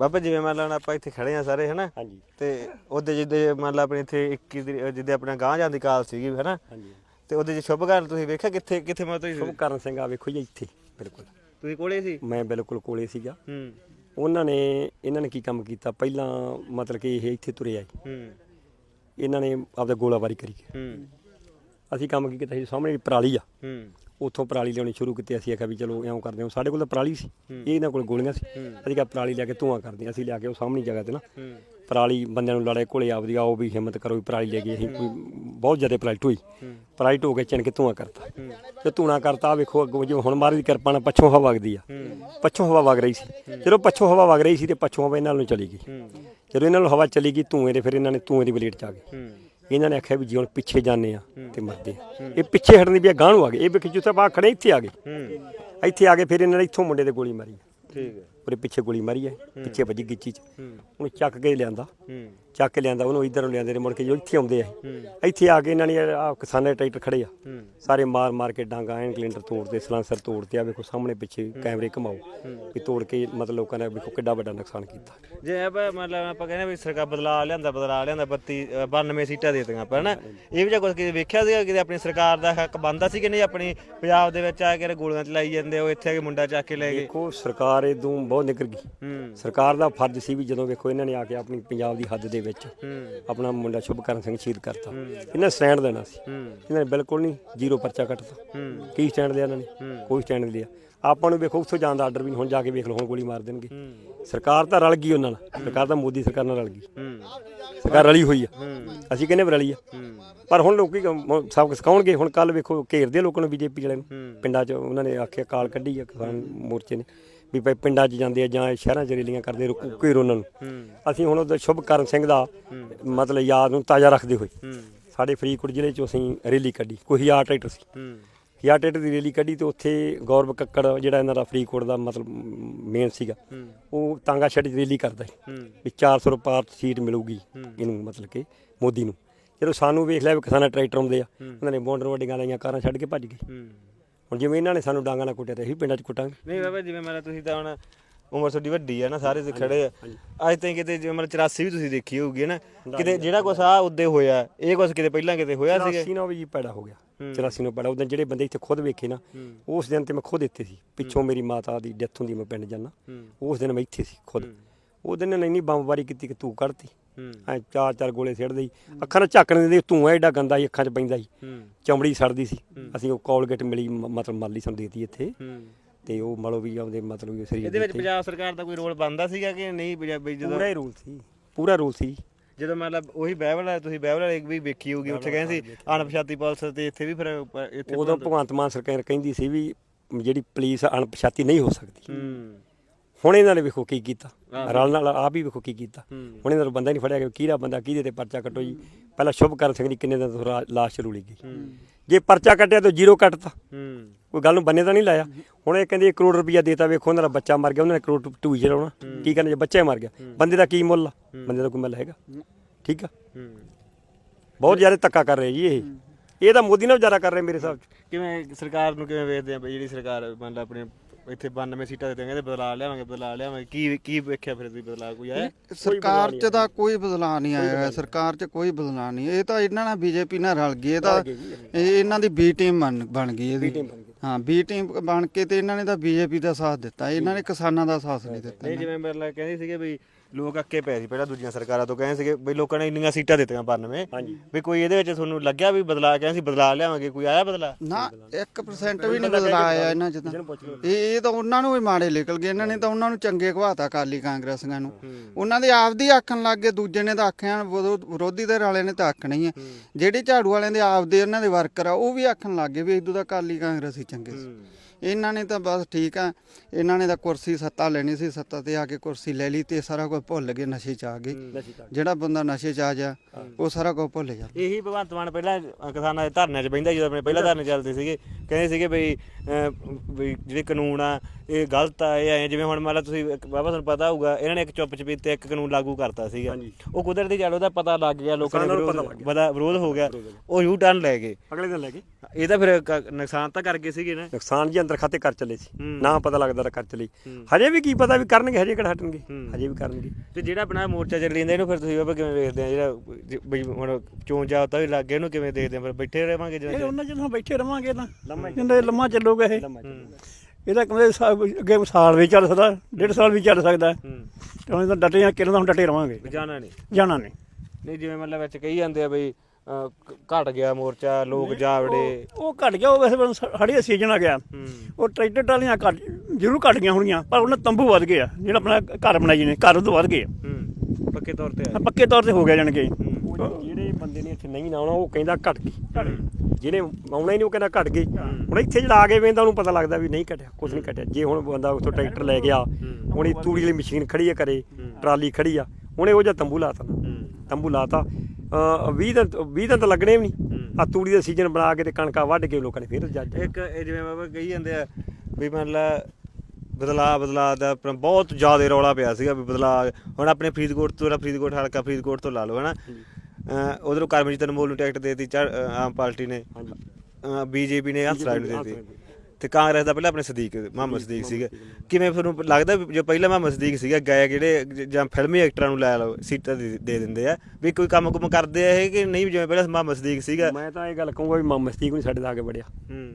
ਬਾਬਾ ਜਿਵੇਂ ਮੰਨ ਲਾ ਹੁਣ ਆਪਾਂ ਇੱਥੇ ਖੜੇ ਆ ਸਾਰੇ ਹਨਾ? ਹਾਂਜੀ। ਤੇ ਉਹਦੇ ਜਿੱਦੇ ਮੰਨ ਲਾ ਆਪਣੇ ਇੱਥੇ 21 ਤਰੀਕ- ਜਿੱਦੇ ਆਪਣਾ ਗਾਂ ਜਾਂਦੀ ਕਾਲ ਸੀਗੀ ਹਨਾ? ਹਾਂਜੀ। ਤੇ ਉਹਦੇ ਚ ਸ਼ੁਭ ਘਰ ਤੁਸੀਂ ਵੇਖਿਆ ਕਿੱਥੇ ਕਿੱਥੇ ਮੈਂ ਤੁਸੀਂ ਸ਼ੁਭਕਰਨ ਸਿੰਘ ਆ ਵੇਖੋ ਜੀ ਇੱਥੇ ਬਿਲਕੁਲ। ਤੁਸੀਂ ਕੋਲੇ ਸੀ? ਮੈਂ ਬਿਲਕੁਲ ਕੋਲੇ ਸੀਗਾ। ਹੂੰ। ਉਹਨਾਂ ਨੇ ਇਹਨਾਂ ਨੇ ਕੀ ਕੰਮ ਕੀਤਾ? ਪਹਿਲਾਂ ਮਤਲਬ ਕਿ ਇਹ ਇੱਥੇ ਤੁਰੇ ਆਏ। ਹੂੰ। ਇਹਨਾਂ ਨੇ ਆਪਦਾ ਗੋਲਾਬਾਰੀ ਕਰੀ। ਗਏ। ਹੂੰ। ਅਸੀਂ ਕੰਮ ਕੀ ਕੀਤਾ ਸੀ? ਸਾਹਮਣੇ ਪਰਾਲੀ ਆ। ਹੂੰ। ਉੱਥੋਂ ਪਰਾਲੀ ਲਿਆਉਣੀ ਸ਼ੁਰੂ ਕੀਤੀ ਅਸੀਂ ਆਖਿਆ ਵੀ ਚਲੋ ਇਉਂ ਕਰਦੇ ਹਾਂ। ਸਾਡੇ ਕੋਲ ਤਾਂ ਪਰਾਲੀ ਸੀ। ਇਹ ਇਹਨਾਂ ਕੋਲ ਗੋਲੀਆਂ ਸੀ। ਅਸੀਂ ਕਿਹਾ ਪਰਾਲੀ ਲਿਆ ਕੇ ਧੂਆਂ ਕਰਦੇ ਹਾਂ। ਅਸੀਂ ਲਿਆ ਕੇ ਉਹ ਸਾਹਮਣੀ ਜਗ੍ਹਾ ਤੇ ਨਾ ਪਰਾਲੀ ਬੰਦਿਆਂ ਨੂੰ ਲੜੇ ਕੋਲੇ ਆਪਦੀ ਆਓ ਵੀ ਹਿੰਮਤ ਕਰੋ ਵੀ ਪਰਾਲੀ ਲੈ ਗਏ ਅਸੀਂ ਕੋਈ ਬਹੁਤ ਜ਼ਿਆਦਾ ਪਰਾਲੀ ਢੋਈ। ਪਰਾਲੀ ਢੋ ਕੇ ਚਿਣ ਕੇ ਧੂਆਂ ਕਰਤਾ। ਤੇ ਧੂਣਾ ਕਰਤਾ ਵੇਖੋ ਅੱਗੋਂ ਜਿਵੇਂ ਹੁਣ ਮਾਰੀ ਦੀ ਕਿਰਪਾ ਨਾਲ ਪੱਛੋਂ ਹਵਾ ਵਗਦੀ ਆ। ਪੱਛੋਂ ਹਵਾ ਵਗ ਰਹੀ ਸੀ। ਜਦੋਂ ਪੱਛੋਂ ਹਵਾ ਵਗ ਰਹੀ ਸੀ ਤੇ ਪੱਛੋਂ ਹਵਾ ਇਹਨਾਂ ਨੂੰ ਚਲੀ ਗਈ। ਜਦੋਂ ਇਹਨਾਂ ਨੂੰ ਹਵਾ ਚਲੀ ਗਈ ਧੂਏ ਦੇ ਫਿਰ ਇਹਨਾਂ ਨੇ ਧੂਏ ਦੀ ਬਲੇਟ ਚ ਆ ਗਏ ਇਹਨਾਂ ਨੇ ਆਖਿਆ ਵੀ ਜੀ ਹੁਣ ਪਿੱਛੇ ਜਾਂਦੇ ਆ ਤੇ ਮਰਦੇ ਆ ਇਹ ਪਿੱਛੇ ਹਟਣ ਦੀ ਵੀ ਗਾਂ ਨੂੰ ਆ ਗਏ। ਇਹ ਵੇਖੀ ਜਿੱਥੇ ਬਾਹਰ ਖੜੇ ਇੱਥੇ ਆ ਗਏ। ਇੱਥੇ ਆ ਕੇ ਫਿਰ ਇਹਨਾਂ ਨੇ ਇੱਥੋਂ ਮੁੰਡੇ ਦੇ ਗੋਲੀ ਮਾਰੀ। ਠੀਕ ਹੈ। ਉਹਦੇ ਪਿੱਛੇ ਗੋਲੀ ਮਾਰੀ ਹੈ ਪਿੱਛੇ ਵੱਜੀ ਗਿੱਚੀ ਚ। ਉਹਨੂੰ ਚੱਕ ਕੇ ਲਿਆਂਦਾ। ਚੱਕ ਕੇ ਲਿਆਂਦਾ ਉਹਨੂੰ ਇੱਧਰ ਨੂੰ ਲਿਆਂਦੇ ਨੇ ਮੁੜ ਕੇ ਜੋ ਇੱਥੇ ਆਉਂਦੇ ਆ। ਇੱਥੇ ਆ ਕੇ ਇਹਨਾਂ ਨੇ ਆ ਕਿਸਾਨੇ ਟਰੈਕਟਰ ਖੜੇ ਆ। ਸਾਰੇ ਮਾਰ ਮਾਰ ਕੇ ਡਾਂਗਾ ਐਨ ਕਲਿੰਡਰ ਤੋੜਦੇ ਸਲਾਂਸਰ ਤੋੜਦੇ ਆ ਵੇਖੋ ਸਾਹਮਣੇ ਪਿੱਛੇ ਕੈਮਰੇ ਘਮਾਓ ਵੀ ਤੋੜ ਕੇ ਮਤਲਬ ਲੋਕਾਂ ਨੇ ਵੇਖੋ ਕਿੱਡਾ ਵੱਡਾ ਨੁਕਸਾਨ ਕੀਤਾ। ਜੇ ਆਪਾਂ ਮਤਲਬ ਆਪਾਂ ਕਹਿੰਦੇ ਵੀ ਸਰਕਾਰ ਬਦਲਾ ਲਿਆਂਦਾ ਬਦਲਾ ਲਿਆਂਦਾ 32 ਅ, 92 ਸੀਟਾਂ ਦੇ ਦਿੱਤੀਆਂ ਆਪਾਂ ਹਨਾ? ਇਹ ਵੀ ਜਾਂ ਕੁਝ ਕਿਤੇ ਵੇਖਿਆ ਸੀਗਾ ਕਿ ਆਪਣੀ ਸਰਕਾਰ ਦਾ ਹੱਕ ਬੰਦਾ ਸੀ ਕਿ ਨਹੀਂ ਆਪਣੀ ਪੰਜਾਬ ਦੇ ਵਿੱਚ ਆ ਕੇ ਗੋਲੀਆਂ ਚਲਾਈ ਜਾਂਦੇ ਉਹ ਇੱਥੇ ਆ ਕੇ ਮੁੰਡਾ ਚੱਕ ਕੇ ਲੈ ਗਏ? ਵੇਖੋ ਸਰਕਾਰ ਇਦੋਂ ਬਹੁਤ ਨਿਕਲ ਗਈ। ਹੂੰ। ਸਰਕਾਰ ਦਾ ਫਰਜ਼ ਸੀ ਵੀ ਜਦੋਂ ਵੇਖੋ ਇਹਨਾਂ ਨੇ ਆ ਕੇ ਆਪਣੀ ਪੰਜਾਬ ਦੀ ਹੱਦ ਦੇ ਵਿੱਚ। ਆਪਣਾ ਮੁੰਡਾ ਸ਼ੁਭਕਰਨ ਸਿੰਘ ਸ਼ਹੀਦ ਕਰਤਾ। ਇਹਨਾਂ ਸਟੈਂਡ ਦੇਣਾ ਸੀ। ਇਹਨਾਂ ਨੇ ਬਿਲਕੁਲ ਨਹੀਂ ਜ਼ੀਰੋ ਪਰਚਾ ਕੱਟਤਾ। ਕੀ ਸਟੈਂਡ ਲਿਆ ਇਹਨਾਂ ਨੇ? ਕੋਈ ਸਟੈਂਡ ਨਹੀਂ ਲਿਆ। ਆਪਾਂ ਨੂੰ ਵੇਖੋ ਉੱਥੋਂ ਜਾਣ ਦਾ ਆਰਡਰ ਵੀ ਹੁਣ ਜਾ ਕੇ ਵੇਖ ਲਓ ਹੁਣ ਗੋਲੀ ਮਾਰ ਦੇਣਗੇ। ਸਰਕਾਰ ਤਾਂ ਰਲ ਗਈ ਉਹਨਾਂ ਨਾਲ। ਸਰਕਾਰ ਤਾਂ ਮੋਦੀ ਸਰਕਾਰ ਨਾਲ ਰਲ ਗਈ। ਸਰਕਾਰ ਰਲੀ ਹੋਈ ਆ। ਅਸੀਂ ਕਹਿੰਦੇ ਵੀ ਰਲੀ ਆ। ਪਰ ਹੁਣ ਲੋਕੀ ਸਬਕ ਸਿਖਾਉਣਗੇ। ਹੁਣ ਕੱਲ ਵੇਖੋ ਘੇਰਦੇ ਲੋਕਾਂ ਨੂੰ ਬੀਜੇਪੀ ਵਾਲਿਆਂ ਨੂੰ। ਪਿੰਡਾਂ 'ਚ ਉਹਨਾਂ ਨੇ ਆਖਿਆ ਕਾਲ ਕੱਢੀ ਆ ਕਿਸਾਨ ਮੋਰਚੇ ਨੇ। ਵੀ ਭਾਈ ਪਿੰਡਾਂ 'ਚ ਜਾਂਦੇ ਆ ਜਾਂ ਸ਼ਹਿਰਾਂ 'ਚ ਰੈਲੀਆਂ ਕਰਦੇ ਰੁਕ ਘੇਰ ਉਹਨਾਂ ਨੂੰ। ਅਸੀਂ ਹੁਣ ਉਹਦਾ ਸ਼ੁਭਕਰਨ ਸਿੰਘ ਦਾ ਮਤਲਬ ਯਾਦ ਨੂੰ ਤਾਜ਼ਾ ਰੱਖਦੇ ਹੋਏ ਸਾਡੇ ਫਰੀਦਕੋਟ ਜ਼ਿਲ੍ਹੇ 'ਚੋਂ ਅਸੀਂ ਰੈਲੀ ਕੱਢੀ ਕੋਈ ਹਜ਼ਾਰ ਟਰੈਕਟਰ ਸੀ। ਹਜ਼ਾਰ ਟਰੈਕਟਰ ਦੀ ਰੈਲੀ ਕੱਢੀ ਤੇ ਉੱਥੇ ਗੌਰਵ ਕੱਕੜ ਜਿਹੜਾ ਇਹਨਾਂ ਦਾ ਫਰੀਦਕੋਟ ਦਾ ਮਤਲਬ ਮੇਨ ਸੀਗਾ ਉਹ ਤਾਂਗਾ ਛੱਡ ਰੈਲੀ ਕਰਦਾ ਸੀ। ਵੀ 400 ਰੁਪਏ ਸੀਟ ਮਿਲੂਗੀ ਇਹਨੂੰ ਮਤਲਬ ਕਿ ਮੋਦੀ ਨੂੰ। ਜਦੋਂ ਸਾਨੂੰ ਵੇਖ ਲਿਆ ਵੀ ਕਿਸਾਨਾਂ ਟਰੈਕਟਰ ਆਉਂਦੇ ਆ ਉਹਨਾਂ ਨੇ ਬੌਂਡਰ ਵੱਡੀਆਂ ਲਾਈਆਂ ਕਾਰਾਂ ਛੱਡ ਕੇ ਭੱਜ ਗਏ। ਹੁਣ ਜਿਵੇਂ ਇਹਨਾਂ ਨੇ ਸਾਨੂੰ ਡਾਂਗਾ ਨਾਲ ਕੁੱਟਿਆ ਤੇ ਅਸੀਂ ਪਿੰਡਾਂ 'ਚ ਕੁੱਟਾਂਗੇ। ਨਹੀਂ ਬਾਬਾ ਜਿਵੇਂ ਮਤਲਬ ਤੁਸੀਂ ਤਾਂ ਹੁਣ ਉਮਰ ਤੁਹਾਡੀ ਵੱਡੀ ਆ ਨਾ ਸਾਰੇ ਤੇ ਖੜੇ ਆ। ਅੱਜ ਤਾਈਂ ਕਿਤੇ ਜਿਵੇਂ ਮਤਲਬ 84 ਵੀ ਤੁਸੀਂ ਦੇਖੀ ਹੋਊਗੀ ਨਾ ਕਿਤੇ ਜਿਹੜਾ ਕੁਛ ਆ ਉੱਦੇ ਹੋਇਆ ਇਹ ਕੁਛ ਕਿਤੇ ਪਹਿਲਾਂ ਕਿਤੇ ਹੋਇਆ ਸੀਗਾ? 84 ਨਾਲ ਵੀ ਜੀ ਪੈੜਾ ਹੋ ਗਿਆ। 84 ਨੂੰ ਪੈੜਾ ਉਦੋਂ ਜਿਹੜੇ ਬੰਦੇ ਇੱਥੇ ਖੁਦ ਵੇਖੇ ਨਾ ਉਸ ਦਿਨ ਤੇ ਮੈਂ ਖੁਦ ਇੱਥੇ ਸੀ। ਪਿੱਛੋਂ ਮੇਰੀ ਮਾਤਾ ਦੀ ਡੈਥ ਹੁੰਦੀ ਮੈਂ ਪਿੰਡ ਜਾਣਾ ਉਸ ਦਿਨ ਮੈਂ ਇੱਥੇ ਸੀ ਖੁਦ। ਉਹ ਦਿਨ ਨੇ ਇੰਨੀ ਬੰਬਵਾਰੀ ਕੀਤੀ ਕਿ ਤੂੰ ਕੱਢਤੀ। ਐ ਚਾਰ ਚਾਰ ਗੋਲੇ ਸਿੱਟਦੇ ਸੀ। ਅੱਖਾਂ ਨਾਲ ਝਾਕਣ ਦਿੰਦੇ ਤੂੰ ਐਡਾ ਗੰਦਾ ਸੀ ਅੱਖਾਂ 'ਚ ਪੈਂਦਾ ਸੀ। ਹੂੰ। ਚਮੜੀ ਸੜਦੀ ਸੀ। ਅਸੀਂ ਉਹ ਕੋਲਗੇਟ ਮਿਲੀ ਮਤਲਬ ਮਾਲੀ ਸਾਨੂੰ ਦੇਤੀ ਇੱਥੇ। ਤੇ ਉਹ ਮਲੋ ਵੀ ਆਉਂਦੇ ਮਤਲਬ ਵੀ ਸਰੀਰ ਇਹਦੇ ਵਿੱਚ ਦੇ ਪੰਜਾਬ ਸਰਕਾਰ ਦਾ ਕੋਈ ਰੋਲ ਬਣਦਾ ਸੀਗਾ ਕਿ ਨਹੀਂ ਪੰਜਾਬੀ ਜਦੋਂ ਪੂਰਾ ਹੀ ਰੂਲ ਸੀ। ਪੂਰਾ ਰੂਲ ਸੀ। ਜਦੋਂ ਮਤਲਬ ਉਹੀ ਬਾਈਬਲ ਵਾਲਾ ਤੁਸੀਂ ਬਾਈਬਲ ਵਾਲੇ ਵੀ ਵੇਖੀ ਹੋਊਗੀ ਉੱਥੇ ਕਹਿੰਦੇ ਸੀ ਅਣਪਛਾਤੀ ਪੁਲਿਸ ਤੇ ਇੱਥੇ ਵੀ ਫਿਰ ਇੱਥੇ ਉਦੋਂ ਭਗਵੰਤ ਮਾਨ ਸਰਕਾਰ ਕਹਿੰਦੀ ਸੀ ਵੀ ਜਿਹੜੀ ਪੁਲਿਸ ਅਣਪਛਾਤੀ ਨਹੀਂ ਹੋ ਸਕਦੀ। ਹੂੰ। ਹੁਣ ਇਹਨਾਂ ਨੇ ਵੇਖੋ ਕੀ ਕੀਤਾ। ਰਲ ਨਾਲ ਆਪ ਹੀ ਵੇਖੋ ਕੀ ਕੀਤਾ। ਹੁਣ ਇਹਨਾਂ ਨੂੰ ਬੰਦਾ ਨਹੀਂ ਫੜਿਆ ਕਿ ਕਿਹੜਾ ਬੰਦਾ ਕਿਹਦੇ ਤੇ ਪਰਚਾ ਕੱਟੋ ਜੀ। ਪਹਿਲਾਂ ਸ਼ੁਭਕਰਨ ਸਿੰਘ ਦੀ ਕਿੰਨੇ ਦਿਨ ਤੋਂ ਲਾਸ਼ ਰੁਲੀ ਗਈ। ਜੇ ਪਰਚਾ ਕੱਟਿਆ ਤਾਂ ਜ਼ੀਰੋ ਕੱਟਤਾ। ਕੋਈ ਗੱਲ ਨੂੰ ਬੰਨੇ ਤਾਂ ਨਹੀਂ ਲਾਇਆ। ਹੁਣ ਇਹ ਕਹਿੰਦੇ 1 ਕਰੋੜ ਰੁਪਇਆ ਦੇਤਾ ਵੇਖੋ ਉਹਨਾਂ ਦਾ ਬੱਚਾ ਮਰ ਗਿਆ ਉਹਨਾਂ ਨੇ ਕਰੋੜ ਟੂ ਚਲਾਉਣਾ। ਕੀ ਕਰਨਾ ਜੇ ਬੱਚਾ ਮਰ ਗਿਆ ਬੰਦੇ ਦਾ ਕੀ ਮੁੱਲ ਆ? ਬੰਦੇ ਦਾ ਕੋਈ ਮੁੱਲ ਹੈਗਾ। ਠੀਕ ਆ? ਬਹੁਤ ਜ਼ਿਆਦਾ ਧੱਕਾ ਕਰ ਰਹੇ ਜੀ ਇਹ। ਇਹ ਤਾਂ ਮੋਦੀ ਨਾਲ ਜ਼ਿਆਦਾ ਕਰ ਰਹੇ ਮੇਰੇ ਹਿਸਾਬ 'ਚ। ਕਿਵੇਂ ਸਰਕਾਰ ਨੂੰ ਕਿਵੇਂ ਵੇਖਦੇ ਆ ਬਈ ਜਿਹੜੀ ਸਰਕਾਰ ਮੰਨ ਲਾ ਆਪਣੇ ਇੱਥੇ 92 ਸੀਟਾਂ ਦੇ ਕਹਿੰਦੇ ਬਦਲਾ ਲਿਆਵਾਂਗੇ ਬਦਲਾ ਲਿਆਵਾਂਗੇ। ਕੀ ਕੀ ਵੇਖਿਆ ਫਿਰ ਤੁਸੀਂ ਬਦਲਾ ਕੋਈ ਆਇਆ? ਸਰਕਾਰ 'ਚ ਤਾਂ ਕੋਈ ਬਦਲਾਅ ਨਹੀਂ ਆਇਆ ਸਰਕਾਰ 'ਚ ਕੋਈ ਬਦਲਾਅ ਨਹੀਂ। ਇਹ ਤਾਂ ਇਹਨਾਂ ਨਾਲ ਬੀਜੇਪੀ ਨਾਲ ਰਲ ਗਈ ਇਹ ਤਾਂ ਇਹ ਇਹਨਾਂ ਦੀ ਬੀ ਟੀਮ ਬਣ ਬਣ ਗਈ ਇਹਦੀ। ਹਾਂ ਬੀ ਟੀਮ ਬਣ ਕੇ ਤੇ ਇਹਨਾਂ ਨੇ ਤਾਂ ਬੀਜੇਪੀ ਦਾ ਸਾਥ ਦਿੱਤਾ। ਇਹਨਾਂ ਨੇ ਕਿਸਾਨਾਂ ਦਾ ਸਾਥ ਨਹੀਂ ਦਿੱਤਾ। ਨਹੀਂ ਜਿਵੇਂ ਮਤਲਬ ਕਹਿੰਦੇ ਸੀਗੇ ਵੀ ਲੋਕ ਅੱਕੇ ਪਏ ਸੀ ਪਹਿਲਾਂ ਦੂਜੀਆਂ ਸਰਕਾਰਾਂ ਤੋਂ ਕਹਿੰਦੇ ਸੀਗੇ ਬਈ ਲੋਕਾਂ ਨੇ ਇੰਨੀਆਂ ਸੀਟਾਂ ਦਿੱਤੀਆਂ 92 ਹਾਂਜੀ। ਵੀ ਕੋਈ ਇਹਦੇ ਵਿੱਚ ਤੁਹਾਨੂੰ ਲੱਗਿਆ ਵੀ ਬਦਲਾ ਕਹਿੰਦੇ ਸੀ ਬਦਲਾ ਲਿਆਵਾਂਗੇ ਕੋਈ ਆਇਆ ਬਦਲਾ ਨਾ 1% ਵੀ ਨਹੀਂ ਬਦਲਾਅ ਆਇਆ ਇਹਨਾਂ 'ਚ ਤਾਂ। ਇਹ ਇਹ ਤਾਂ ਉਹਨਾਂ ਨੂੰ ਵੀ ਮਾੜੇ ਨਿਕਲ ਗਏ ਇਹਨਾਂ ਨੇ ਤਾਂ ਉਹਨਾਂ ਨੂੰ ਚੰਗੇ ਘਵਾਤਾ ਕਾਲੀ ਕਾਂਗਰਸੀਆਂ ਨੂੰ। ਉਹਨਾਂ ਦੇ ਆਪਦੀ ਆਖਣ ਲੱਗ ਗਏ ਦੂਜੇ ਨੇ ਤਾਂ ਆਖਿਆ ਵਿਰੋ- ਵਿਰੋਧੀ ਧਿਰ ਵਾਲੇ ਨੇ ਤਾਂ ਆਖਣਾ ਹੀ ਹੈ। ਜਿਹੜੇ ਝਾੜੂ ਵਾਲਿਆਂ ਦੇ ਆਪਦੇ ਉਹਨਾਂ ਦੇ ਵਰਕਰ ਆ ਉਹ ਵੀ ਆਖਣ ਲੱਗ ਗਏ ਵੀ ਇਦੋਂ ਦਾ ਕਾਲੀ ਕਾਂਗਰਸੀ ਚੰਗੇ ਸੀ। ਇਹਨਾਂ ਨੇ ਤਾਂ ਬਸ ਠੀਕ ਆ। ਇਹਨਾਂ ਨੇ ਤਾਂ ਕੁਰਸੀ ਸੱਤਾ ਲੈਣੀ ਸੀ ਸੱਤਾ ਤੇ ਆ ਕੇ ਕੁਰਸੀ ਲੈ ਲਈ ਤੇ ਸਾਰਾ ਕੁਝ ਭੁੱਲ ਗਏ ਨਸ਼ੇ 'ਚ ਆ ਗਏ। ਜਿਹੜਾ ਬੰਦਾ ਨਸ਼ੇ 'ਚ ਆ ਜਾ ਉਹ ਸਾਰਾ ਕੁਝ ਭੁੱਲ ਜਾ ਇਹੀ ਭਗਵੰਤ ਮਾਨ ਪਹਿਲਾਂ ਅ, ਕਿਸਾਨਾਂ ਦੇ ਧਰਨਿਆਂ 'ਚ ਬੈਂਦਾ ਜਦੋਂ ਆਪਣੇ ਪਹਿਲਾਂ ਧਰਨੇ ਚੱਲਦੇ ਸੀਗੇ। ਕਹਿੰਦੇ ਸੀਗੇ ਬਈ ਅ, ਵੀ ਜਿਹੜੇ ਕਾਨੂੰਨ ਆ ਇਹ ਗਲਤ ਆ ਇਹ ਐ ਜਿਵੇਂ ਹੁਣ ਮੰਨ ਲਾ ਤੁਸੀਂ ਇੱਕ- ਬਾਬਾ ਤੁਹਾਨੂੰ ਪਤਾ ਹੋਊਗਾ ਇਹਨਾਂ ਨੇ ਇੱਕ ਚੁੱਪ ਚਪੀਤੇ ਇੱਕ ਕਾਨੂੰਨ ਲਾਗੂ ਕਰਤਾ ਸੀਗਾ। ਉਹ ਕੁਦਰਤੀ ਚੱਲ ਉਹਦਾ ਪਤਾ ਲੱਗ ਗਿਆ ਲੋਕਾਂ ਨੇ ਵਿਰੋਧ ਪਤਾ ਵਿਰੋਧ ਹੋ ਗਿਆ। ਉਹ ਯੂ ਟਰਨ ਲੈ ਗਏ। ਅਗਲੇ ਦਿਨ ਲੈ ਕੇ ਇਹ ਤਾਂ ਫਿਰ ਕ- ਨੁਕਸਾਨ ਤਾਂ ਕਰ ਗਏ ਸੀਗੇ ਨਾ। ਨੁਕਸਾਨ ਜੀ ਅੰਦਰ ਦਰਖਾਤੇ ਕਰ ਚੱਲੇ ਸੀ। ਨਾ ਪਤਾ ਲੱਗਦਾ ਤਾਂ ਕਰ ਚੱਲੇ। ਹਜੇ ਵੀ ਕੀ ਪਤਾ ਵੀ ਕਰਨਗੇ ਹਜੇ ਕਿਹੜਾ ਹਟਣਗੇ। ਹਜੇ ਵੀ ਕਰਨਗੇ। ਤੇ ਜਿਹੜਾ ਆਪਣਾ ਮੋਰਚਾ ਚੱਲੀ ਜਾਂਦਾ ਇਹਨੂੰ ਫਿਰ ਤੁਸੀਂ ਬਾਬਾ ਕਿਵੇਂ ਵੇਖਦੇ ਆ? ਜਿਹੜਾ ਬਈ ਹੁਣ ਚੋਣ ਜਾਬਤਾ ਵੀ ਲੱਗ ਗਿਆ ਇਹਨੂੰ ਕਿਵੇਂ ਦੇਖਦੇ ਆ? ਫਿਰ ਬੈਠੇ ਰਹਾਂਗੇ ਇਹ ਜਿਹੜਾ ਉਹਨਾਂ ਜਦੋਂ ਬੈਠੇ ਰਵਾਂਗੇ ਤਾਂ। ਲੰਮਾ ਜਿੰਦੇ ਲੰਮਾ ਚੱਲੂਗਾ ਇਹ। ਇਹਦਾ ਕਹਿੰਦੇ ਅੱਗੇ ਸਾਲ ਵੀ ਚੱਲ ਸਕਦਾ ਡੇਢ ਸਾਲ ਵੀ ਚੱਲ ਸਕਦਾ। ਹੂੰ। ਤੇ ਹੁਣ ਤਾਂ ਡਟੇ ਆ ਕਿਰਨ ਦਾ ਹੁਣ ਡਟੇ ਰਵਾਂਗੇ। ਜਾਣਾ ਨਹੀਂ। ਜਾਣਾ ਨਹੀਂ। ਨਹੀਂ ਜਿਵੇਂ ਮਤਲਬ ਵਿੱਚ ਕਹੀ ਜਾਂਦੇ ਆ ਬਈ ਘਟ ਗਿਆ ਮੋਰਚਾ ਲੋਕ ਜਾਵੜੇ। ਉਹ ਘਟ ਗਿਆ ਉਹ ਵੈਸੇ ਦਾ ਸੀਜ਼ਨ ਆ ਗਿਆ। ਉਹ ਟਰੈਕਟਰ ਟਾਲੀਆਂ ਘੱਟ ਜ਼ਰੂਰ ਘਟ ਗਈਆਂ ਹੋਣੀਆਂ ਪਰ ਉਹਨਾਂ ਤੰਬੂ ਵੱਧ ਗਏ ਆ ਜਿਹੜਾ ਆਪਣਾ ਘਰ ਬਣਾਈ ਨੇ ਘਰ ਤੋਂ ਵੱਧ ਗਏ। ਪੱਕੇ ਤੌਰ ਤੇ ਆ ਪੱਕੇ ਤੌਰ ਤੇ ਹੋ ਗਿਆ ਜਾਣ ਕੇ। ਉਹ ਜਿਹੜੇ ਬੰਦੇ ਨੇ ਇੱਥੇ ਨਹੀਂ ਆਉਣਾ ਉਹ ਕਹਿੰਦਾ ਘਟ ਗਈ। ਜਿਹਨੇ ਆਉਣਾ ਹੀ ਨਹੀਂ ਉਹ ਕਹਿੰਦਾ ਘਟ ਗਈ। ਹੁਣ ਇੱਥੇ ਜਿਹੜਾ ਆ ਕੇ ਵੇਂਦਾ ਉਹਨੂੰ ਪਤਾ ਲੱਗਦਾ ਵੀ ਨਹੀਂ ਘਟਿਆ ਕੁਝ ਨਹੀਂ ਘਟਿਆ। ਜੇ ਹੁਣ ਬੰਦਾ ਉੱਥੋਂ ਟਰੈਕਟਰ ਲੈ ਗਿਆ ਹੁਣ ਇਹ ਤੂੜੀ ਵਾਲੀ ਮਸ਼ੀਨ ਖੜੀ ਆ ਕਰੇ ਟਰਾਲੀ ਖੜੀ ਆ ਉਹਨੇ ਉਹ ਜਿਹਾ ਤੰਬੂ ਲਾਤਾ ਤੰਬੂ ਲਾਤਾ। 20 ਦਿਨ 20 ਦਿਨ ਤਾਂ ਲੱਗਣੇ ਵੀ ਨਹੀਂ। ਆ ਤੂੜੀ ਦਾ ਸੀਜ਼ਨ ਬਣਾ ਕੇ ਤੇ ਕਣਕਾਂ ਵੱਢ ਕੇ ਲੋਕਾਂ ਨੇ ਫੇਰ ਜੱਜ ਇੱਕ ਇਹ ਜਿਵੇਂ ਬਾਬਾ ਕਹੀ ਜਾਂਦੇ ਆ ਵੀ ਮੰਨ ਲਾ ਬਦਲਾ ਬਦਲਾ ਦਾ ਬਹੁਤ ਜ਼ਿਆਦਾ ਰੌਲਾ ਪਿਆ ਸੀਗਾ ਵੀ ਬਦਲਾ ਹੁਣ ਆਪਣੇ ਫਰੀਦਕੋਟ ਤੋਂ ਫਰੀਦਕੋਟ ਹਲਕਾ ਫਰੀਦਕੋਟ ਤੋਂ ਲਾ ਲਓ ਹਨਾ। ਉਧਰੋਂ ਕਰਮਜੀਤ ਅਨਮੋਲ ਨੂੰ ਟਿਕਟ ਦੇਤੀ ਆਮ ਪਾਰਟੀ ਨੇ। ਹਾਂਜੀ। ਬੀਜੇਪੀ ਨੇ ਹੰਸ ਦੇਤੀ ਰਾਜ ਨੂੰ ਤੇ ਕਾਂਗਰਸ ਦਾ ਪਹਿਲਾਂ ਆਪਣੇ ਸਦੀਕ ਮੁਹੰਮਦ ਸਦੀਕ ਸੀਗਾ। ਕਿਵੇਂ ਤੁਹਾਨੂੰ ਲੱਗਦਾ ਵੀ ਜੋ ਪਹਿਲਾਂ ਮੁਹੰਮਦ ਸਦੀਕ ਸੀਗਾ ਗਾਇਕ ਜਿਹੜੇ ਜ- ਜਾਂ ਫਿਲਮੀ ਐਕਟਰਾਂ ਨੂੰ ਲੈ ਲਓ ਸੀਟਾਂ ਦੇ ਦੇ ਦਿੰਦੇ ਆ ਵੀ ਕੋਈ ਕੰਮ ਕੁਮ ਕਰਦੇ ਆ ਇਹ ਕਿ ਨਹੀਂ ਜਿਵੇਂ ਪਹਿਲਾਂ ਮੁਹੰਮਦ ਸਦੀਕ ਸੀਗਾ? ਮੈਂ ਤਾਂ ਇਹ ਗੱਲ ਕਹੂੰਗਾ ਵੀ ਮਾਮਾ ਸਤੀਕ ਨਹੀਂ ਸਾਡੇ ਆ ਕੇ ਵੜਿਆ। ਹੂੰ।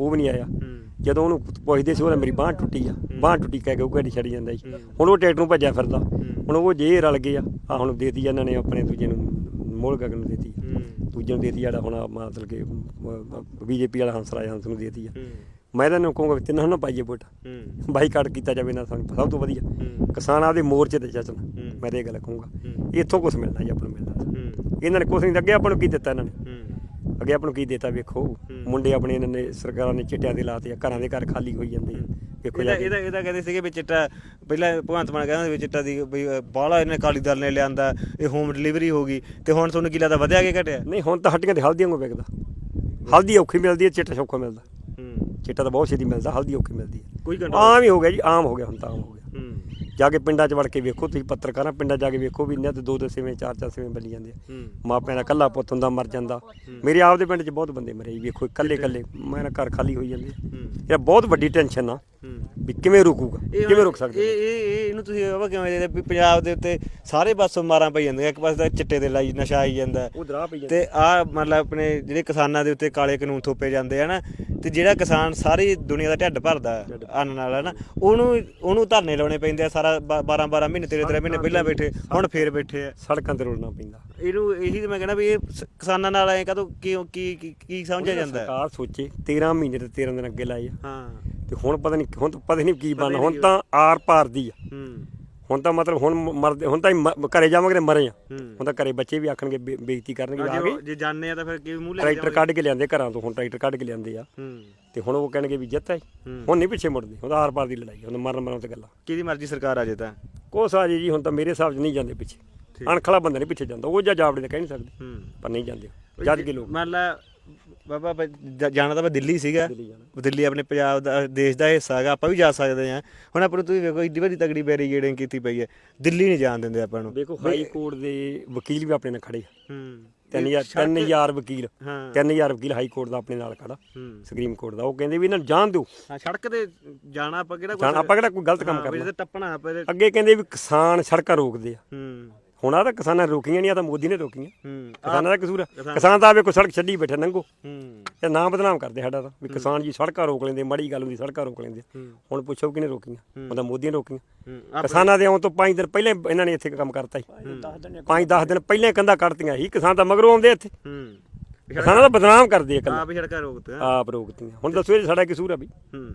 ਉਹ ਵੀ ਨਹੀਂ ਆਇਆ। ਹੂੰ। ਜਦੋਂ ਉਹਨੂੰ ਪੁੱਛਦੇ ਸੀ ਉਹਨੇ ਮੇਰੀ ਬਾਂਹ ਟੁੱਟੀ ਆ। ਬਾਂਹ ਟੁੱਟੀ ਕਹਿ ਕੇ ਉਹ ਗੱਡੀ ਛੱਡ ਜਾਂਦਾ ਸੀ। ਹੁਣ ਉਹ ਟਰੈਕਟਰ ਨੂੰ ਭੱਜਿਆ ਫਿਰਦਾ। ਹੁਣ ਉਹ ਜੇ ਰਲ ਗਏ ਆ। ਆ ਹੁਣ ਦੇਤੀ ਇਹਨਾਂ ਨੇ ਆਪਣੇ ਦੂਜੇ ਨੂੰ ਮੋਲ ਗਗਨ ਨੂੰ ਦੇਤੀ ਆ। ਹੂੰ। ਦੂਜੇ ਨੂੰ ਦੇਤੀ ਜਿਹੜਾ ਹੁਣ ਆਹ ਮਤਲਬ ਕਿ ਬੀਜੇਪੀ ਵਾਲਾ ਹੰਸਰਾਜ ਹੰਸ ਨੂੰ ਦੇਤੀ ਆ। ਹੂੰ। ਮੈਂ ਤਾਂ ਇਹਨੂੰ ਕਹੂੰਗਾ ਵੀ ਤਿੰਨਾਂ ਨੂੰ ਨਾ ਪਾਈਏ ਵੋਟ। ਹੂੰ। ਬਾਈਕਾਟ ਕੀਤਾ ਜਾਵੇ ਨਾ ਸਾਨੂੰ ਸਭ ਤੋਂ ਵਧੀਆ। ਹੂੰ। ਕਿਸਾਨਾਂ ਦੇ ਮੋਰਚੇ ਤੇ ਚੱਲਣ। ਮੈਂ ਤਾਂ ਇਹ ਗੱਲ ਕਹੂੰਗਾ। ਇੱਥੋਂ ਕੁਝ ਮਿਲਣਾ ਜੀ ਆਪਾਂ ਨੂੰ ਮਿਲਣਾ ਹੂੰ। ਇਹਨਾਂ ਨੇ ਕੁਝ ਨਹੀਂ ਅੱਗੇ ਆਪਾਂ ਨੂੰ ਕੀ ਦਿੱਤਾ ਇਹਨਾਂ ਨੇ? ਅੱਗੇ ਆਪਾਂ ਨੂੰ ਕੀ ਦਿੱਤਾ ਵੇਖੋ। ਮੁੰਡੇ ਆਪਣੇ ਇਹਨਾਂ ਨੇ ਸਰਕਾਰਾਂ ਨੇ ਚਿੱਟਿਆਂ ਦੇ ਲਾਤੇ ਆ ਘਰਾਂ ਦੇ ਘਰ ਖਾਲੀ ਹੋਈ ਜਾਂਦੇ ਆ। ਵੇਖੋ ਇਹਦਾ ਜਾ ਕੇ। ਇਹਦਾ ਇਹਦਾ ਕਹਿੰਦੇ ਸੀਗੇ ਵੀ ਚਿੱਟਾ ਪਹਿਲਾਂ ਭਗਵੰਤ ਮਾਨ ਕਹਿੰਦਾ ਸੀ ਵੀ ਚਿੱਟਾ ਦੀ ਵੀ ਬਾਹਲਾ ਇਹਨੇ ਅਕਾਲੀ ਦਲ ਨੇ ਲਿਆਂਦਾ ਇਹ ਹੋਮ ਡਿਲੀਵਰੀ ਹੋ ਗਈ। ਤੇ ਹੁਣ ਤੁਹਾਨੂੰ ਕੀ ਲੱਗਦਾ ਵਧਿਆ ਕਿ ਘਟਿਆ? ਨਹੀਂ ਹੁਣ ਤਾਂ ਹੱਟੀਆਂ ਤੇ ਹਲਦੀ ਵਾਂਗੂ ਵਿਕਦਾ। ਹਲਦੀ ਔਖੀ ਮਿਲਦੀ ਹੈ ਚਿੱਟਾ ਸੌਖਾ ਮਿਲਦਾ। ਚਿੱਟਾ ਤਾਂ ਬਹੁਤ ਛੇਤੀ ਮਿਲਦਾ ਹਲਦੀ ਔਖੀ ਮਿਲਦੀ ਹੈ। ਕੋਈ ਕੰਟਰੋਲ ਆਮ ਹੀ ਹੋ ਗਿਆ ਜੀ ਆਮ ਹੋ ਗਿਆ ਹੁਣ ਤਾਂ ਆਮ ਹੋ ਗਿਆ। ਹੂੰ। ਜਾ ਕੇ ਪਿੰਡਾਂ 'ਚ ਵੜ ਕੇ ਵੇਖੋ ਤੁਸੀਂ ਪੱਤਰਕਾਰਾਂ ਪਿੰਡਾਂ ਜਾ ਕੇ ਵੇਖੋ ਵੀ ਇਹਨਾਂ ਤੇ ਦੋ ਦੋ ਸਿਵੇਂ ਚਾਰ ਚਾਰ ਸਿਵੇਂ ਬਣੀ ਜਾਂਦੇ ਆ। ਮਾਪਿਆਂ ਦਾ ਕੱਲਾ ਪੁੱਤ ਹੁੰਦਾ ਮਰ ਜਾਂਦਾ। ਮੇਰੇ ਆਪ ਦੇ ਪਿੰਡ 'ਚ ਬਹੁਤ ਬੰਦੇ ਮਰੇ ਜੀ ਵੇਖੋ ਇਕੱਲੇ ਇਕੱਲੇ। ਮੇਰਾ ਘਰ ਖਾਲੀ ਹੋਈ ਜਾਂਦੇ। ਇਹ ਬਹੁਤ ਵੱਡੀ ਟੈਨਸ਼ਨ ਆ। ਵੀ ਕਿਵੇਂ ਰੁਕੂਗਾ? ਕਿਵੇਂ ਰੁਕ ਸਕਦੇ ਇਹ ਇਹ ਇਹ ਇਹਨੂੰ ਤੁਸੀਂ ਬਾਬਾ ਕਿਵੇਂ ਦੇਖਦੇ ਵੀ ਪੰਜਾਬ ਦੇ ਉੱਤੇ ਸਾਰੇ ਪਾਸੋਂ ਮਾਰਾਂ ਪਈ ਜਾਂਦੀਆਂ। ਇੱਕ ਪਾਸੇ ਤਾਂ ਚਿੱਟੇ ਦੇ ਲਾਈ ਨਸ਼ਾ ਆਈ ਜਾਂਦਾ। ਤੇ ਆ ਮਤਲਬ ਆਪਣੇ ਜਿਹੜੇ ਕਿਸਾਨਾਂ ਦੇ ਉੱਤੇ ਕਾਲੇ ਕਾਨੂੰਨ ਥੋਪੇ ਜਾਂਦੇ ਆ ਨਾ ਤੇ ਜਿਹੜਾ ਕਿਸਾਨ ਸਾਰੀ ਦੁਨੀਆ ਦਾ ਢਿੱਡ ਭਰਦਾ ਅੰਨ ਨਾਲ ਹੈ ਨਾ ਉਹਨੂੰ ਉਹਨੂੰ ਧਰਨੇ ਲਾਉਣੇ ਪੈਂਦੇ ਆ ਸਾਰਾ 12 12 ਮਹੀਨੇ 13 13 ਮਹੀਨੇ ਪਹਿਲਾਂ ਬੈਠੇ ਹੁਣ ਫੇਰ ਬੈਠੇ ਆ। ਸੜਕਾਂ ਤੇ ਰੁਲਣਾ ਪੈਂਦਾ। ਇਹਨੂੰ ਇਹੀ ਤੇ ਮੈਂ ਕਹਿੰਦਾ ਵੀ ਇਹ ਕਿਸਾਨਾਂ ਨਾਲ ਐ ਕਦੋਂ ਕੀ ਕੀ ਕੀ- ਸਮਝਿਆ ਜਾਂਦਾ? ਸਰਕਾਰ ਸੋਚੇ 13 ਮਹੀਨੇ ਤੇ 13 ਦਿਨ ਅੱਗੇ ਆ। ਹਾਂ। ਤੇ ਹੁਣ ਪਤਾ ਨਹੀਂ ਹੁਣ ਤਾਂ ਪਤਾ ਨਹੀਂ ਕੀ ਬਣਨਾ ਹੁਣ ਤਾਂ ਆਰ ਪਾਰ ਦੀ ਆ। ਹੂੰ। ਹੁਣ ਤਾਂ ਮਤਲਬ ਹੁਣ ਮਰਦੇ ਹੁਣ ਤਾਂ ਘਰੇ ਜਾਵਾਂਗੇ ਤੇ ਮਰੇ ਆ। ਹੁਣ ਤਾਂ ਘਰੇ ਬੱਚੇ ਵੀ ਆਖਣਗੇ ਬੇਇੱਜ਼ਤੀ ਕਰਨਗੇ ਆ ਜੇ ਜਾਣਦੇ ਆ ਤਾਂ ਫਿਰ ਕੀ ਮੂੰਹ ਲੈ ਟਰੈਕਟਰ ਕੱਢ ਕੇ ਲਿਆਂਦੇ ਘਰਾਂ ਤੋਂ ਹੁਣ ਟਰੈਕਟਰ ਕੱਢ ਕੇ ਲਿਆਂਦੇ ਆ। ਤੇ ਹੁਣ ਉਹ ਕਹਿਣਗੇ ਵੀ ਜਿੱਤ ਹੈ। ਹੁਣ ਨਹੀਂ ਪਿੱਛੇ ਮੁੜਦੇ ਹੁਣ ਤਾਂ ਆਰ ਪਾਰ ਦੀ ਲੜਾਈ ਹੁਣ ਮਰਨ ਮਰਨ ਤੇ ਗੱਲਾਂ। ਕਿਹਦੀ ਮਰਜ਼ੀ ਸਰਕਾਰ ਆ ਜੇ ਤਾਂ। ਕੋਸ ਆ ਜੀ ਜੀ ਹੁਣ ਤਾਂ ਮੇਰੇ ਹਿਸਾਬ 'ਚ ਨਹੀਂ ਜਾਂਦੇ ਪਿੱਛੇ। ਅਣਖਲਾ ਬੰਦਾ ਨਹੀਂ ਪਿੱਛੇ ਜਾਂਦਾ ਉਹ ਜਾਂ ਜਾਵੜੇ ਤਾਂ ਕਹਿ ਨਹੀਂ ਸਕਦੇ। ਪਰ ਨਹੀਂ ਜਾਂਦੇ। ਜੱਜ ਕੇ ਲੋਕ। ਮੰਨ ਲਾ ਬਾਬਾ ਜ- ਜਾਣਾ ਤਾਂ ਮੈਂ ਦਿੱਲੀ ਸੀਗਾ। ਦਿੱਲੀ ਜਾਣਾ। ਦਿੱਲੀ ਆਪਣੇ ਪੰਜਾਬ ਦਾ ਦੇਸ਼ ਦਾ ਹਿੱਸਾ ਹੈਗਾ ਆਪਾਂ ਵੀ ਜਾ ਸਕਦੇ ਹਾਂ। ਹੁਣ ਆਪਾਂ ਨੂੰ ਤੁਸੀਂ ਵੇਖੋ ਇੱਡੀ ਵੱਡੀ ਤਗੜੀ ਬੈਰੀਗੇਡਿੰਗ ਕੀਤੀ ਪਈ ਹੈ। ਦਿੱਲੀ ਨਹੀਂ ਜਾਣ ਦਿੰਦੇ ਆਪਾਂ ਨੂੰ। ਦੇਖੋ ਹਾਈ ਕੋਰਟ ਦੇ ਵਕੀਲ ਵੀ ਆਪਣੇ ਨਾਲ ਖੜੇ ਆ। ਹੂੰ। 3000 3000 ਵਕੀਲ। ਹਾਂ। 3000 ਵਕੀਲ ਹਾਈ ਕੋਰਟ ਦਾ ਆਪਣੇ ਨਾਲ ਖੜਾ। ਹੂੰ। ਸੁਪਰੀਮ ਕੋਰਟ ਦਾ। ਉਹ ਕਹਿੰਦੇ ਵੀ ਇਹਨਾਂ ਨੂੰ ਜਾਣ ਦਿਓ। ਹਾਂ ਸੜਕ ਤੇ ਜਾਣਾ ਆਪਾਂ ਕਿਹੜਾ ਜਾਣ ਆਪਾਂ ਕਿਹੜਾ ਕੋਈ ਗਲਤ ਕੰਮ ਕਰਨਾ। ਟੱਪਣਾ ਆਪਾਂ ਇਹਦੇ- ਅੱਗੇ ਕਹਿੰਦੇ ਵੀ ਕਿਸਾਨ ਸੜਕਾਂ ਰੋਕਦੇ ਆ। ਹੂੰ। ਹੁਣ ਆ ਤਾਂ ਕਿਸਾਨਾਂ ਨੇ ਰੋਕੀਆਂ ਨਹੀਂ ਆ ਤਾਂ ਮੋਦੀ ਨੇ ਰੋਕੀਆਂ। ਹੂੰ ਕਿਸਾਨਾਂ ਦਾ ਕਸੂਰ ਆ। ਕਿਸਾਨ ਤਾਂ ਆਵੇ ਕੋਈ ਸੜਕ ਛੱਡੀ ਬੈਠੇ ਨੰਗੋ। ਹੂੰ। ਇਹ ਨਾਂ ਬਦਨਾਮ ਕਰਦੇ ਸਾਡਾ ਤਾਂ ਵੀ ਕਿਸਾਨ ਜੀ ਸੜਕਾਂ ਰੋਕ ਲੈਂਦੇ ਮਾੜੀ ਗੱਲ ਹੁੰਦੀ ਸੜਕਾਂ ਰੋਕ ਲੈਂਦੇ। ਹੁਣ ਪੁੱਛੋ ਕਿਹਨੇ ਰੋਕੀਆਂ ਉਹਦਾ ਮੋਦੀ ਨੇ ਰੋਕੀਆਂ। ਕਿਸਾਨਾਂ ਦੇ ਆਉਣ ਤੋਂ 5 ਦਿਨ ਪਹਿਲਾਂ ਹੀ ਇਹਨਾਂ ਨੇ ਇੱਥੇ ਕੰਮ ਕਰਤਾ ਸੀ। 5-10 ਦਿਨ ਪਹਿਲਾਂ ਹੀ ਕੰਧਾਂ ਕੱਢਤੀਆਂ ਸੀ ਕਿਸਾਨ ਤਾਂ ਮਗਰੋਂ ਆਉਂਦੇ ਇੱਥੇ। ਹੂੰ। ਕਿਸਾਨਾਂ ਦਾ ਬਦਨਾਮ ਕਰਦੇ ਆ ਇਕੱਲੇ ਆਪ ਰੋਕਦੇ ਆ ਆਪ ਰੋਕਤੀਆਂ। ਹੁਣ ਦੱਸੋ ਇਹ ਸਾਡਾ ਕਸੂਰ ਆ ਵੀ। ਹੂੰ।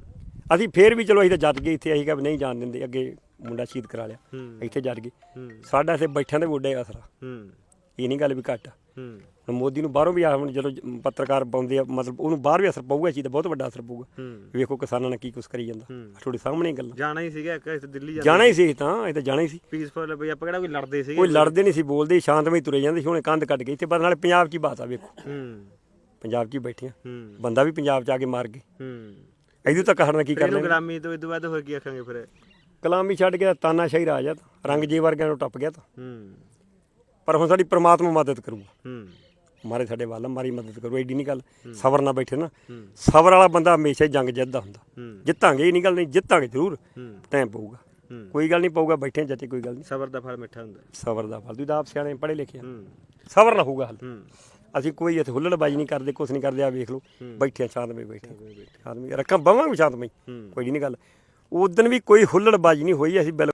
ਅਸੀਂ ਫੇਰ ਵੀ ਚਲੋ ਅਸੀਂ ਤਾਂ ਜੱਜ ਗਏ ਇੱਥੇ ਅਸੀਂ ਕਿਹਾ ਵੀ ਨਹੀਂ ਜਾਣ ਦਿੰਦੇ ਅੱਗੇ ਮੁੰਡਾ ਸ਼ਹੀਦ ਕਰਾ ਲਿਆ। ਇੱਥੇ ਜੱਜ ਗਏ ਸਾਡਾ ਇੱਥੇ ਬੈਠਿਆਂ ਦੇ ਗੋਡੇ ਅਸਰਾ। ਹੂੰ। ਇਹ ਨਹੀਂ ਗੱਲ ਵੀ ਘੱਟ। ਹੂੰ। ਹੁਣ ਮੋਦੀ ਨੂੰ ਬਾਹਰੋਂ ਵੀ ਆ ਹੁਣ ਜਦੋਂ ਪੱਤਰਕਾਰ ਪਾਉਂਦੇ ਆ ਮਤਲਬ ਉਹਨੂੰ ਬਾਹਰ ਵੀ ਅਸਰ ਪਊਗਾ ਚੀਜ਼ ਦਾ ਬਹੁਤ ਵੱਡਾ ਅਸਰ ਪਊਗਾ। ਵੇਖੋ ਕਿਸਾਨਾਂ ਨੇ ਕੀ ਕੁਛ ਕਰੀ ਜਾਂਦਾ। ਤੁਹਾਡੇ ਸਾਹਮਣੇ ਗੱਲਾਂ। ਜਾਣਾ ਹੀ ਸੀਗਾ ਇੱਕ ਇੱਥੇ ਦਿੱਲੀ ਜਾਣਾ ਜਾਣਾ ਹੀ ਸੀ ਤਾਂ ਇਹ ਤਾਂ ਜਾਣਾ ਹੀ ਸੀ। ਪੀਸਫੁਲ ਬਈ ਆਪਾਂ ਕਿਹੜਾ ਕੋਈ ਲੜਦੇ ਸੀਗੇ? ਕੋਈ ਲੜਦੇ ਨਹੀਂ ਸੀ ਬੋਲਦੇ ਸ਼ਾਂਤਮਈ ਤੁਰੇ ਜਾਂਦੇ ਸੀ ਹੁਣੇ ਕੰਧ ਕੱਢ ਗਏ ਇੱਥੇ ਪਰ ਨਾਲੇ ਪੰਜਾਬ 'ਚ ਹੀ ਬਾਤ ਆ ਵੇਖੋ। ਹੂੰ। ਪੰਜਾਬ 'ਚ ਹੀ। ਬੈਠੀਆਂ ਬੰਦਾ ਵੀ ਪੰਜਾਬ 'ਚ ਆ ਕੇ ਮਾਰ ਗਏ। ਹੂੰ। ਇਹਦੂ ਤੱਕ ਹੜਨਾ ਕੀ ਕਰਨਾ? ਗ੍ਰਾਮੀ ਤੋਂ ਇਦੋਂ ਬਾਅਦ ਹੋਰ ਕੀ ਆਖਾਂਗੇ ਫਿਰ? ਕਲਾਮੀ ਛੱਡ ਗਿਆ ਤਾਨਾ ਸ਼ਾਹੀ ਰਾਜ ਆ ਤਾਂ ਰੰਗ ਜੇ ਵਰਗਿਆਂ ਨੂੰ ਟੱਪ ਗਿਆ ਤਾਂ। ਹੂੰ। ਪਰ ਹੁਣ ਸਾਡੀ ਪ੍ਰਮਾਤਮਾ ਮਦਦ ਕਰੂਗਾ। ਹੂੰ। ਮਾਰੇ ਸਾਡੇ ਵੱਲ ਮਾਰੀ ਮਦਦ ਕਰੋ ਐਡੀ ਨਹੀਂ ਗੱਲ। ਸਬਰ ਨਾਲ ਬੈਠੇ ਨਾ ਸਬਰ ਵਾਲਾ ਬੰਦਾ ਹਮੇਸ਼ਾ ਹੀ ਜੰਗ ਜਿੱਤਦਾ ਹੁੰਦਾ। ਜਿੱਤਾਂਗੇ ਇਹ ਨਹੀਂ ਗੱਲ ਨਹੀਂ ਜਿੱਤਾਂਗੇ ਜ਼ਰੂਰ। ਟਾਈਮ ਪਊਗਾ। ਕੋਈ ਗੱਲ ਨਹੀਂ ਪਊਗਾ ਬੈਠੇ ਜੱਤੇ ਕੋਈ ਗੱਲ ਨਹੀਂ ਸਬਰ ਦਾ ਫਲ ਮਿੱਠਾ ਹੁੰਦਾ। ਸਬਰ ਦਾ ਫਲ ਤੁਸੀਂ ਤਾਂ ਆਪ ਸਿਆਣੇ ਪੜ੍ਹੇ ਲਿਖੇ ਆ। ਸਬਰ ਨਾ ਹੋਊਗਾ ਹਲ। ਅਸੀਂ ਕੋਈ ਇੱਥੇ ਹੁੱਲੜਬਾਜੀ ਨਹੀਂ ਕਰਦੇ ਕੁਛ ਨਹੀਂ ਕਰਦੇ ਆ ਵੇਖ ਲਓ। ਬੈਠੇ ਆ ਸ਼ਾਂਤਮਈ ਬੈਠੇ ਆਦਮੀ ਰੱਖਾਂ ਬਵਾਂਗੇ ਸ਼ਾਂਤਮਈ ਕੋਈ ਨਹੀਂ ਗੱਲ। ਉਸ ਦਿਨ ਵੀ ਕੋਈ ਹੁੱਲੜਬਾਜੀ ਨਹੀਂ ਹੋਈ ਅਸੀਂ ਬਿਲਕੁਲ